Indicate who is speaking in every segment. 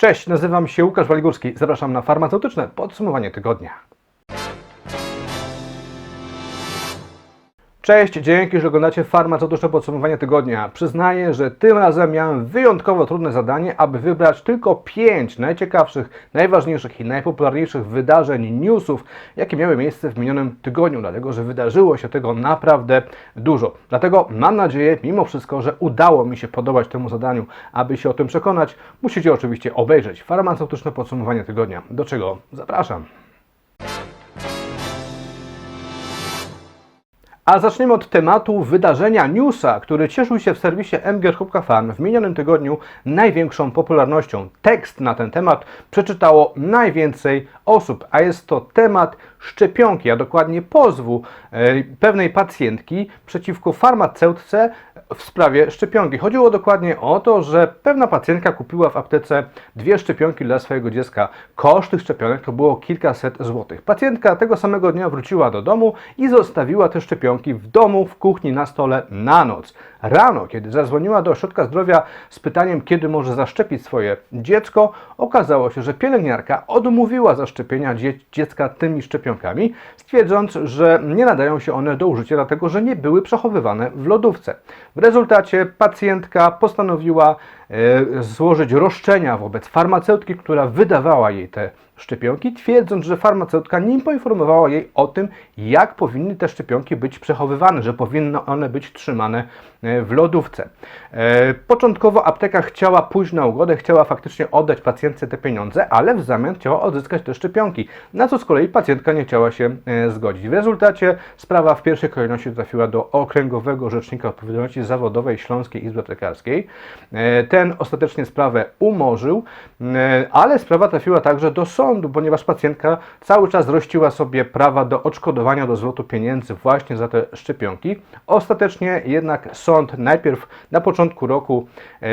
Speaker 1: Cześć, nazywam się Łukasz Waligórski. Zapraszam na farmaceutyczne podsumowanie tygodnia. Cześć, dzięki, że oglądacie farmaceutyczne podsumowanie tygodnia. Przyznaję, że tym razem miałem wyjątkowo trudne zadanie, aby wybrać tylko 5 najciekawszych, najważniejszych i najpopularniejszych wydarzeń, newsów, jakie miały miejsce w minionym tygodniu, dlatego że wydarzyło się tego naprawdę dużo. Dlatego mam nadzieję, mimo wszystko, że udało mi się podobać temu zadaniu. Aby się o tym przekonać, musicie oczywiście obejrzeć farmaceutyczne podsumowanie tygodnia, do czego zapraszam. A zaczniemy od tematu wydarzenia newsa, który cieszył się w serwisie mgr.farm w minionym tygodniu największą popularnością. Tekst na ten temat przeczytało najwięcej osób, a jest to temat szczepionki, a dokładnie pozwu e, pewnej pacjentki przeciwko farmaceutce w sprawie szczepionki. Chodziło dokładnie o to, że pewna pacjentka kupiła w aptece dwie szczepionki dla swojego dziecka. Koszt tych szczepionek to było kilkaset złotych. Pacjentka tego samego dnia wróciła do domu i zostawiła te szczepionki w domu, w kuchni, na stole na noc. Rano, kiedy zadzwoniła do ośrodka zdrowia z pytaniem, kiedy może zaszczepić swoje dziecko, okazało się, że pielęgniarka odmówiła zaszczepienia dzie dziecka tymi szczepionkami, stwierdząc, że nie nadają się one do użycia, dlatego że nie były przechowywane w lodówce. W rezultacie pacjentka postanowiła złożyć roszczenia wobec farmaceutki, która wydawała jej te szczepionki, twierdząc, że farmaceutka nie poinformowała jej o tym, jak powinny te szczepionki być przechowywane, że powinny one być trzymane e, w lodówce. E, Początkowo apteka chciała pójść na ugodę, chciała faktycznie oddać pacjentce te pieniądze, ale w zamian chciała odzyskać te szczepionki, na co z kolei pacjentka nie chciała się e, zgodzić. W rezultacie sprawa w pierwszej kolejności trafiła do Okręgowego Rzecznika Odpowiedzialności Zawodowej Śląskiej Izby Aptekarskiej. E, Ten ostatecznie sprawę umorzył, e, ale sprawa trafiła także do sądu, ponieważ pacjentka cały czas rościła sobie prawa do odszkodowania, do zwrotu pieniędzy właśnie za te szczepionki. Ostatecznie jednak sąd najpierw na początku roku e,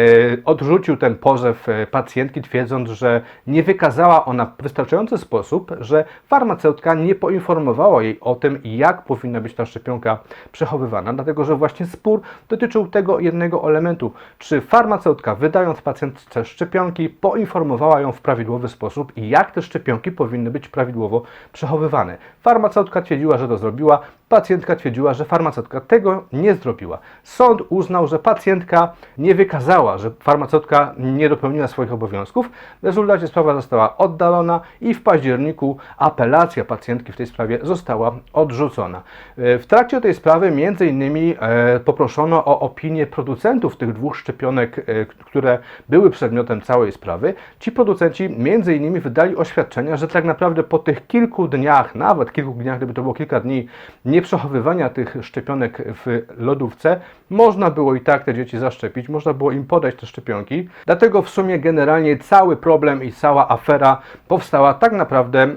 Speaker 1: odrzucił ten pozew e, pacjentki, twierdząc, że nie wykazała ona w wystarczający sposób, że farmaceutka nie poinformowała jej o tym, jak powinna być ta szczepionka przechowywana, dlatego że właśnie spór dotyczył tego jednego elementu, czy farmaceutka wydając pacjentce szczepionki poinformowała ją w prawidłowy sposób i jak te szczepionki powinny być prawidłowo przechowywane. Farmaceutka twierdziła, że to zrobiła, pacjentka twierdziła, że farmaceutka tego nie zrobiła. Sąd uznał, że pacjentka nie wykazała, że farmaceutka nie dopełniła swoich obowiązków. W rezultacie sprawa została oddalona i w październiku apelacja pacjentki w tej sprawie została odrzucona. E, W trakcie tej sprawy między innymi e, poproszono o opinię producentów tych dwóch szczepionek, e, które były przedmiotem całej sprawy. Ci producenci między innymi wydali oświadczenia, że tak naprawdę po tych kilku dniach, nawet kilku dniach, gdyby to było kilka dni, nieprzechowywania tych szczepionek w lodówce, można było i tak te dzieci zaszczepić, można było im podać te szczepionki. Dlatego w sumie generalnie cały problem i cała afera powstała tak naprawdę e,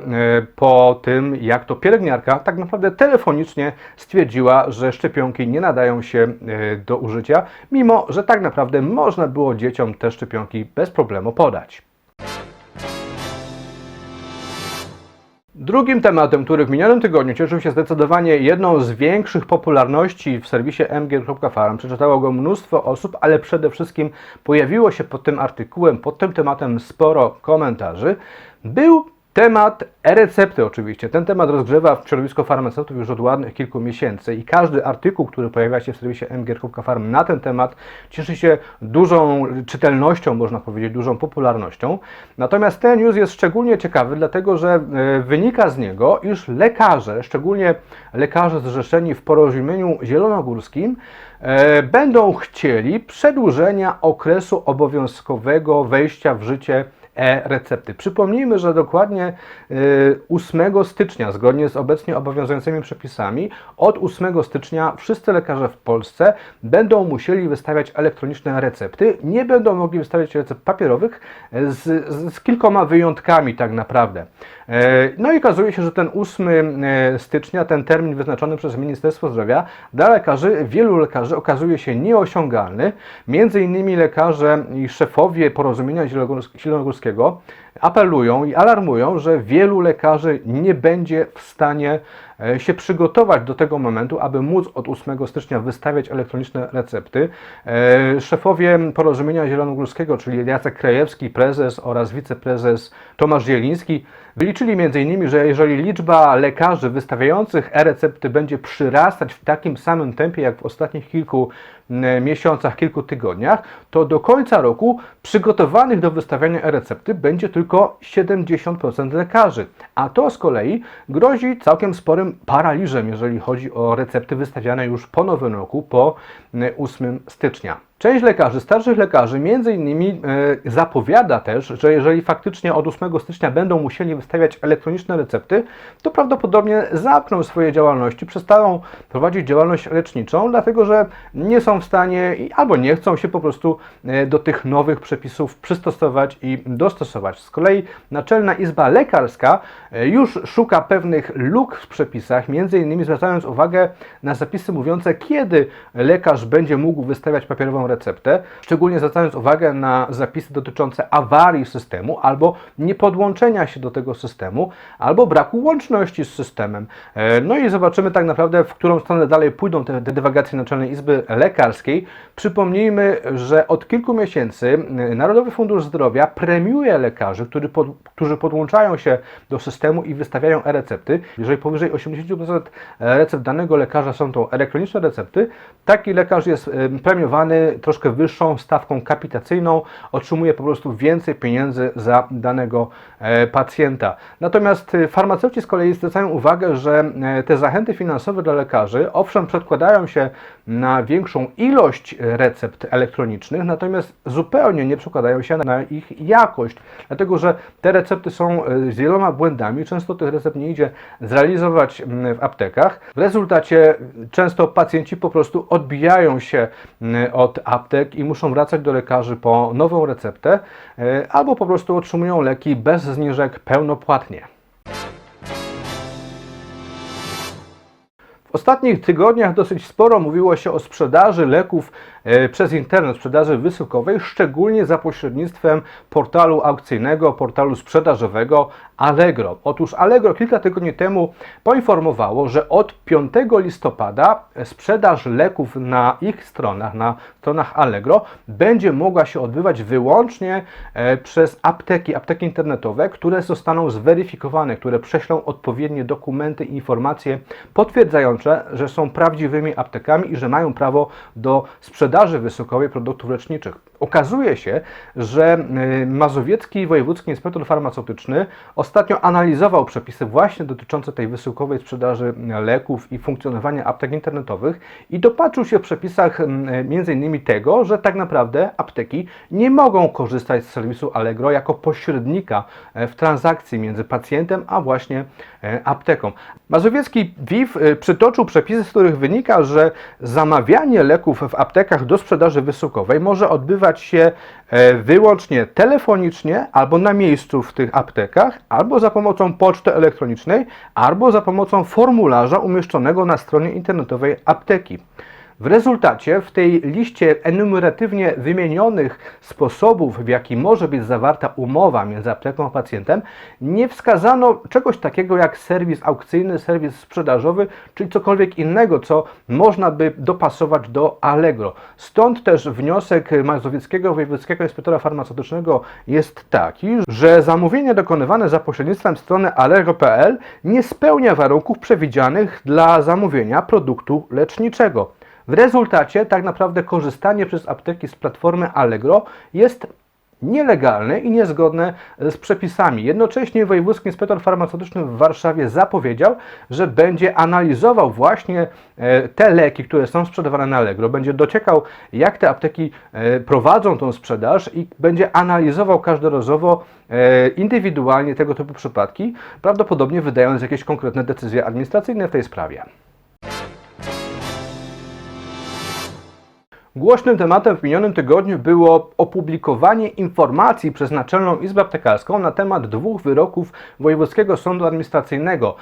Speaker 1: po tym, jak to pielęgniarka tak naprawdę telefonicznie stwierdziła, że szczepionki nie nadają się e, do użycia, mimo że tak naprawdę można było dzieciom te szczepionki bez problemu podać. Drugim tematem, który w minionym tygodniu cieszył się zdecydowanie jedną z większych popularności w serwisie mg.farm, przeczytało go mnóstwo osób, ale przede wszystkim pojawiło się pod tym artykułem, pod tym tematem sporo komentarzy, był Temat e-recepty oczywiście. Ten temat rozgrzewa w środowisku farmaceutów już od ładnych kilku miesięcy i każdy artykuł, który pojawia się w serwisie mgr.farm na ten temat cieszy się dużą czytelnością, można powiedzieć, dużą popularnością. Natomiast ten news jest szczególnie ciekawy, dlatego że e, wynika z niego, iż lekarze, szczególnie lekarze zrzeszeni w porozumieniu zielonogórskim, e, będą chcieli przedłużenia okresu obowiązkowego wejścia w życie e-recepty. Przypomnijmy, że dokładnie y, 8 stycznia, zgodnie z obecnie obowiązującymi przepisami, od 8 stycznia wszyscy lekarze w Polsce będą musieli wystawiać elektroniczne recepty. Nie będą mogli wystawiać recept papierowych z, z, z kilkoma wyjątkami tak naprawdę. E, No i okazuje się, że ten 8 e, stycznia, ten termin wyznaczony przez Ministerstwo Zdrowia dla lekarzy, wielu lekarzy okazuje się nieosiągalny. Między innymi lekarze i szefowie porozumienia Zielonogórs- zielonogórskiego apelują i alarmują, że wielu lekarzy nie będzie w stanie e, się przygotować do tego momentu, aby móc od 8 stycznia wystawiać elektroniczne recepty. E, Szefowie Porozumienia Zielonogórskiego, czyli Jacek Krajewski, prezes oraz wiceprezes Tomasz Zieliński, wyliczyli m.in., że jeżeli liczba lekarzy wystawiających e-recepty będzie przyrastać w takim samym tempie jak w ostatnich kilku miesiącach, kilku tygodniach, to do końca roku przygotowanych do wystawiania e-recepty będzie tylko 70% lekarzy. A to z kolei grozi całkiem sporym paraliżem, jeżeli chodzi o recepty wystawiane już po nowym roku, po m, 8 stycznia. Część lekarzy, starszych lekarzy, między innymi e, zapowiada też, że jeżeli faktycznie od 8 stycznia będą musieli wystawiać elektroniczne recepty, to prawdopodobnie zamkną swoje działalności, przestaną prowadzić działalność leczniczą, dlatego że nie są w stanie albo nie chcą się po prostu e, do tych nowych przepisów przystosować i dostosować. Z kolei Naczelna Izba Lekarska e, już szuka pewnych luk w przepisach, między innymi zwracając uwagę na zapisy mówiące, kiedy lekarz będzie mógł wystawiać papierową receptę, szczególnie zwracając uwagę na zapisy dotyczące awarii systemu albo niepodłączenia się do tego systemu, albo braku łączności z systemem. E, No i zobaczymy tak naprawdę, w którą stronę dalej pójdą te, dywagacje Naczelnej Izby Lekarskiej. Przypomnijmy, że od kilku miesięcy e, Narodowy Fundusz Zdrowia premiuje lekarzy, którzy, pod, którzy podłączają się do systemu i wystawiają e-recepty. Jeżeli powyżej 80% recept danego lekarza są to elektroniczne recepty, taki lekarz jest e, premiowany troszkę wyższą stawką kapitacyjną, otrzymuje po prostu więcej pieniędzy za danego e, pacjenta. Natomiast e, farmaceuci z kolei zwracają uwagę, że e, te zachęty finansowe dla lekarzy owszem przedkładają się na większą ilość recept elektronicznych, natomiast zupełnie nie przekładają się na ich jakość, dlatego że te recepty są z wieloma błędami, często tych recept nie idzie zrealizować w aptekach. W rezultacie często pacjenci po prostu odbijają się od aptek i muszą wracać do lekarzy po nową receptę, e, albo po prostu otrzymują leki bez zniżek pełnopłatnie. W ostatnich tygodniach dosyć sporo mówiło się o sprzedaży leków e, przez internet, sprzedaży wysyłkowej, szczególnie za pośrednictwem portalu aukcyjnego, portalu sprzedażowego Allegro. Otóż Allegro kilka tygodni temu poinformowało, że od 5 listopada sprzedaż leków na ich stronach, na stronach Allegro, będzie mogła się odbywać wyłącznie e, przez apteki, apteki internetowe, które zostaną zweryfikowane, które prześlą odpowiednie dokumenty, informacje potwierdzające, że są prawdziwymi aptekami i że mają prawo do sprzedaży wysyłkowej produktów leczniczych. Okazuje się, że y, Mazowiecki Wojewódzki Inspektor Farmaceutyczny ostatnio analizował przepisy właśnie dotyczące tej wysyłkowej sprzedaży leków i funkcjonowania aptek internetowych i dopatrzył się w przepisach m, m.in. tego, że tak naprawdę apteki nie mogą korzystać z serwisu Allegro jako pośrednika w transakcji między pacjentem a właśnie apteką. Mazowiecki WIF y, przytoczył przepisy, z których wynika, że zamawianie leków w aptekach do sprzedaży wysyłkowej może odbywać się e, wyłącznie telefonicznie albo na miejscu w tych aptekach, albo za pomocą poczty elektronicznej, albo za pomocą formularza umieszczonego na stronie internetowej apteki. W rezultacie w tej liście enumeratywnie wymienionych sposobów, w jaki może być zawarta umowa między apteką a pacjentem, nie wskazano czegoś takiego jak serwis aukcyjny, serwis sprzedażowy, czyli cokolwiek innego, co można by dopasować do Allegro. Stąd też wniosek Mazowieckiego Wojewódzkiego Inspektora Farmaceutycznego jest taki, że zamówienie dokonywane za pośrednictwem strony allegro.pl nie spełnia warunków przewidzianych dla zamówienia produktu leczniczego. W rezultacie tak naprawdę korzystanie przez apteki z platformy Allegro jest nielegalne i niezgodne z przepisami. Jednocześnie Wojewódzki Inspektor Farmaceutyczny w Warszawie zapowiedział, że będzie analizował właśnie e, te leki, które są sprzedawane na Allegro, będzie dociekał, jak te apteki e, prowadzą tą sprzedaż i będzie analizował każdorazowo e, indywidualnie tego typu przypadki, prawdopodobnie wydając jakieś konkretne decyzje administracyjne w tej sprawie. Głośnym tematem w minionym tygodniu było opublikowanie informacji przez Naczelną Izbę Aptekarską na temat dwóch wyroków Wojewódzkiego Sądu Administracyjnego.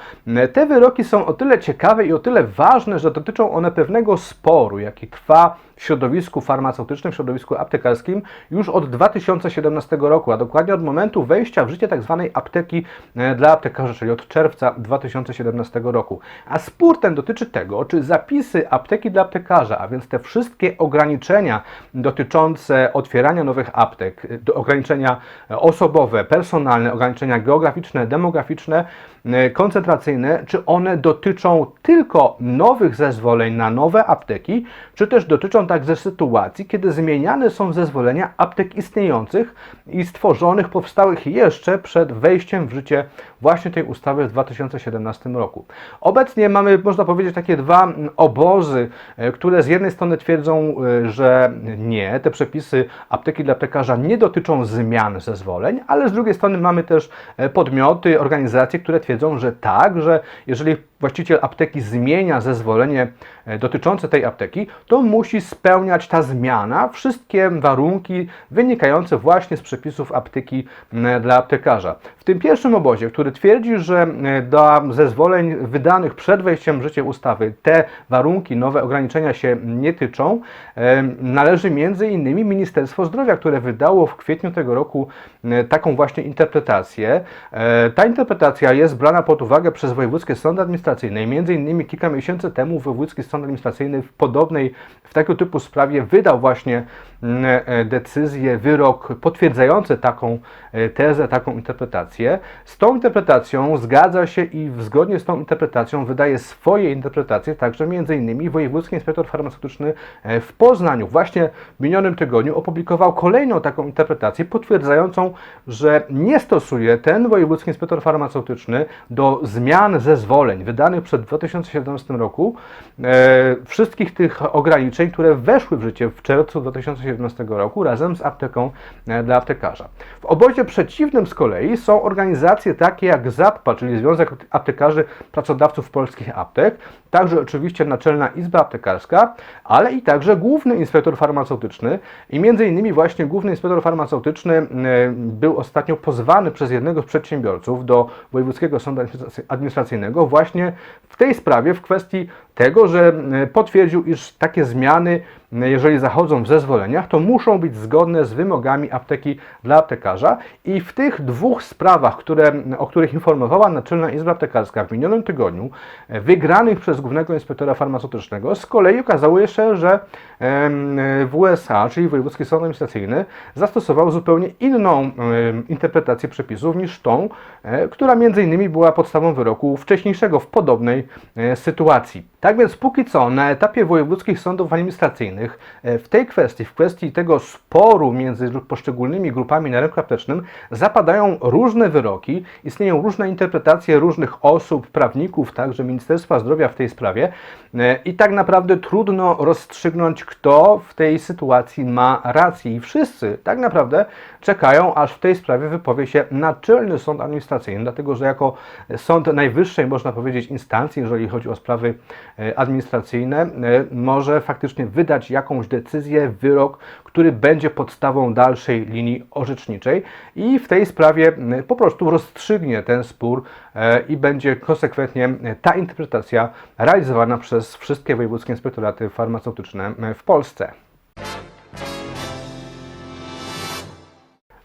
Speaker 1: Te wyroki są o tyle ciekawe i o tyle ważne, że dotyczą one pewnego sporu, jaki trwa w środowisku farmaceutycznym, w środowisku aptekarskim już od 2017 roku, a dokładnie od momentu wejścia w życie tzw. apteki e, dla aptekarzy, czyli od czerwca 2017 roku. A spór ten dotyczy tego, czy zapisy apteki dla aptekarza, a więc te wszystkie ograniczenia dotyczące otwierania nowych aptek, do ograniczenia osobowe, personalne, ograniczenia geograficzne, demograficzne, e, koncentracyjne, czy one dotyczą tylko nowych zezwoleń na nowe apteki, czy też dotyczą także sytuacji, kiedy zmieniane są zezwolenia aptek istniejących i stworzonych, powstałych jeszcze przed wejściem w życie właśnie tej ustawy w 2017 roku. Obecnie mamy, można powiedzieć, takie dwa obozy, e, które z jednej strony twierdzą, e, że nie, te przepisy apteki dla aptekarza nie dotyczą zmian zezwoleń, ale z drugiej strony mamy też e, podmioty, organizacje, które twierdzą, że tak, że jeżeli właściciel apteki zmienia zezwolenie dotyczące tej apteki, to musi spełniać ta zmiana wszystkie warunki wynikające właśnie z przepisów apteki dla aptekarza. Tym pierwszym obozie, który twierdzi, że do zezwoleń wydanych przed wejściem w życie ustawy te warunki, nowe ograniczenia się nie tyczą, należy między innymi Ministerstwo Zdrowia, które wydało w kwietniu tego roku taką właśnie interpretację. Ta interpretacja jest brana pod uwagę przez wojewódzkie sądy administracyjne i między innymi kilka miesięcy temu wojewódzki sąd administracyjny w podobnej, w takiego typu sprawie wydał właśnie decyzję, wyrok potwierdzający taką tezę, taką interpretację. Z tą interpretacją zgadza się i zgodnie z tą interpretacją wydaje swoje interpretacje także innymi Wojewódzki Inspektor Farmaceutyczny w Poznaniu. Właśnie w minionym tygodniu opublikował kolejną taką interpretację potwierdzającą, że nie stosuje ten Wojewódzki Inspektor Farmaceutyczny do zmian zezwoleń wydanych przed 2017 roku e, wszystkich tych ograniczeń, które weszły w życie w czerwcu 2017 roku razem z apteką e, dla aptekarza. W obozie przeciwnym z kolei są organizacje takie jak ZAPPA, czyli Związek Aptekarzy Pracodawców Polskich Aptek, także oczywiście Naczelna Izba Aptekarska, ale i także Główny Inspektor Farmaceutyczny. I między innymi właśnie Główny Inspektor Farmaceutyczny e, był ostatnio pozwany przez jednego z przedsiębiorców do Wojewódzkiego Sądu Administracyjnego właśnie w tej sprawie, w kwestii tego, że e, potwierdził, iż takie zmiany, e, jeżeli zachodzą w zezwoleniach, to muszą być zgodne z wymogami apteki dla aptekarza. I w tych dwóch sprawach, które, o których informowała Naczelna Izba Aptekarska w minionym tygodniu, wygranych przez Głównego Inspektora Farmaceutycznego, z kolei okazało się, że w USA, czyli Wojewódzki Sąd Administracyjny, zastosował zupełnie inną interpretację przepisów niż tą, e, która między innymi była podstawą wyroku wcześniejszego w podobnej sytuacji. Tak więc póki co na etapie wojewódzkich sądów administracyjnych e, w tej kwestii, w kwestii tego sporu między poszczególnymi grupami na rynku aptecznym zapadają różne wyroki, istnieją różne interpretacje różnych osób, prawników, także Ministerstwa Zdrowia w tej sprawie. E, i tak naprawdę trudno rozstrzygnąć, kto w tej sytuacji ma rację. I wszyscy tak naprawdę czekają, aż w tej sprawie wypowie się Naczelny Sąd Administracyjny, dlatego że jako sąd najwyższej, można powiedzieć, instancji, jeżeli chodzi o sprawy E, administracyjne e, może faktycznie wydać jakąś decyzję, wyrok, który będzie podstawą dalszej linii orzeczniczej i w tej sprawie po prostu rozstrzygnie ten spór e, i będzie konsekwentnie ta interpretacja realizowana przez wszystkie wojewódzkie inspektoraty farmaceutyczne w Polsce.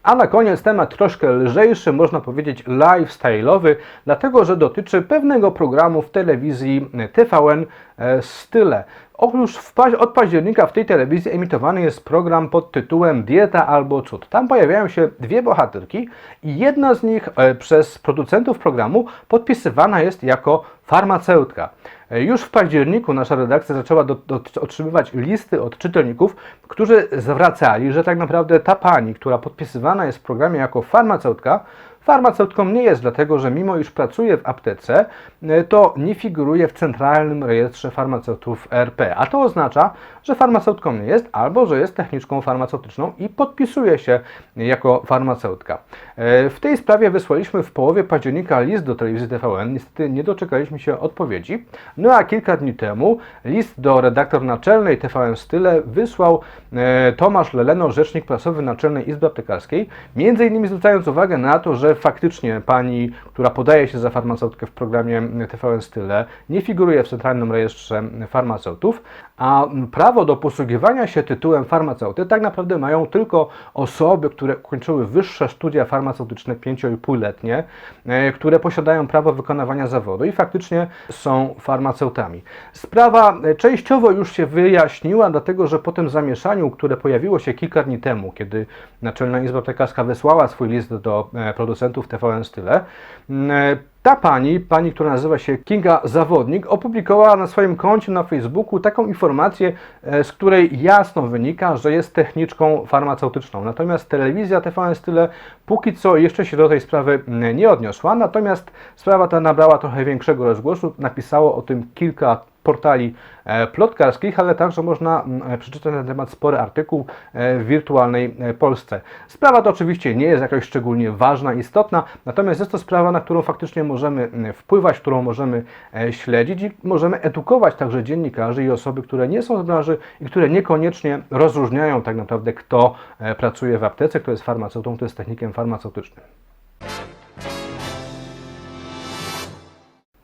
Speaker 1: A na koniec temat troszkę lżejszy, można powiedzieć lifestyle'owy, dlatego że dotyczy pewnego programu w telewizji TVN e, Style. Otóż od października w tej telewizji emitowany jest program pod tytułem Dieta albo cud. Tam pojawiają się dwie bohaterki i jedna z nich e, przez producentów programu podpisywana jest jako farmaceutka. E, już w październiku nasza redakcja zaczęła do, do, otrzymywać listy od czytelników, którzy zwracali, że tak naprawdę ta pani, która podpisywana jest w programie jako farmaceutka, Farmaceutką nie jest, dlatego że mimo iż pracuje w aptece, e, to nie figuruje w centralnym rejestrze farmaceutów RP. A to oznacza, że farmaceutką nie jest, albo że jest techniczką farmaceutyczną i podpisuje się jako farmaceutka. E, W tej sprawie wysłaliśmy w połowie października list do telewizji TVN. Niestety nie doczekaliśmy się odpowiedzi. No a kilka dni temu list do redaktor naczelnej TVN Style wysłał e, Tomasz Leleno, rzecznik prasowy Naczelnej Izby Aptekarskiej, między innymi zwracając uwagę na to, że faktycznie pani, która podaje się za farmaceutkę w programie TVN Style, nie figuruje w centralnym rejestrze farmaceutów, a prawo do posługiwania się tytułem farmaceuty tak naprawdę mają tylko osoby, które kończyły wyższe studia farmaceutyczne 5,5-letnie, e, które posiadają prawo wykonywania zawodu i faktycznie są farmaceutami. Sprawa e, częściowo już się wyjaśniła, dlatego że po tym zamieszaniu, które pojawiło się kilka dni temu, kiedy Naczelna Izba Aptekarska wysłała swój list do e, producentów TVN Style, m, e, ta pani, pani, która nazywa się Kinga Zawodnik, opublikowała na swoim koncie na Facebooku taką informację, e, z której jasno wynika, że jest techniczką farmaceutyczną. Natomiast telewizja TVN Style póki co jeszcze się do tej sprawy mm, nie odniosła, natomiast sprawa ta nabrała trochę większego rozgłosu. Napisało o tym kilka portali e, plotkarskich, ale także można mm, przeczytać na temat spory artykuł e, w wirtualnej e, Polsce. Sprawa to oczywiście nie jest jakaś szczególnie ważna, istotna, natomiast jest to sprawa, na którą faktycznie możemy mm, wpływać, którą możemy e, śledzić i możemy edukować także dziennikarzy i osoby, które nie są z branży i które niekoniecznie rozróżniają tak naprawdę, kto e, pracuje w aptece, kto jest farmaceutą, kto jest technikiem farmaceutycznym.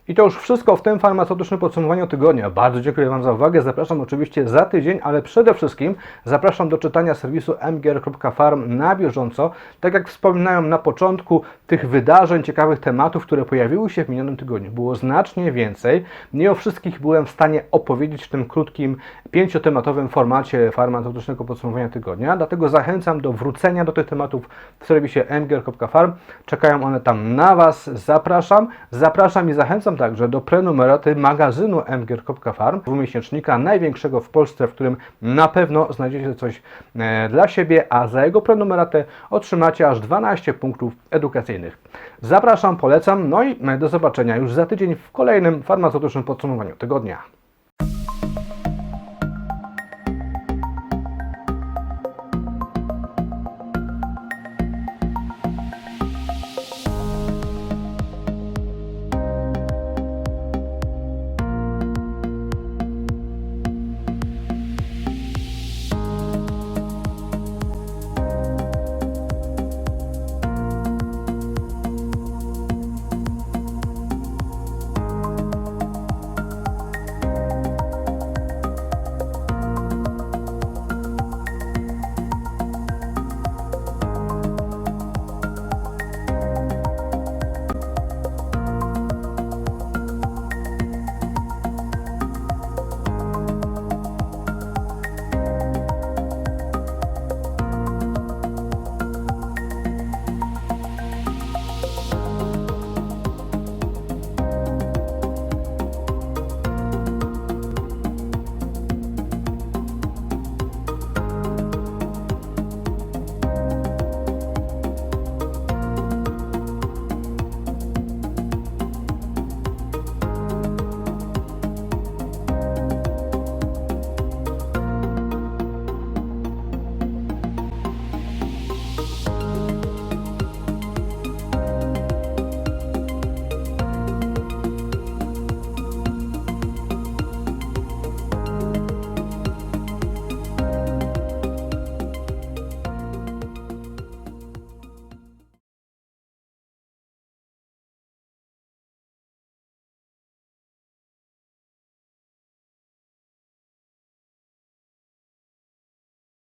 Speaker 1: I to już wszystko w tym farmaceutycznym podsumowaniu tygodnia. Bardzo dziękuję Wam za uwagę. Zapraszam oczywiście za tydzień, ale przede wszystkim zapraszam do czytania serwisu mgr.farm na bieżąco. Tak jak wspominałem na początku, tych wydarzeń, ciekawych tematów, które pojawiły się w minionym tygodniu, było znacznie więcej. Nie o wszystkich byłem w stanie opowiedzieć w tym krótkim, pięciotematowym formacie farmaceutycznego podsumowania tygodnia, dlatego zachęcam do wrócenia do tych tematów w serwisie mgr.farm. Czekają one tam na Was. Zapraszam. Zapraszam i zachęcam także do prenumeraty magazynu mgr.farm, dwumiesięcznika największego w Polsce, w którym na pewno znajdziecie coś e, dla siebie, a za jego prenumeratę otrzymacie aż 12 punktów edukacyjnych. Zapraszam, polecam, no i do zobaczenia już za tydzień w kolejnym farmaceutycznym podsumowaniu tygodnia.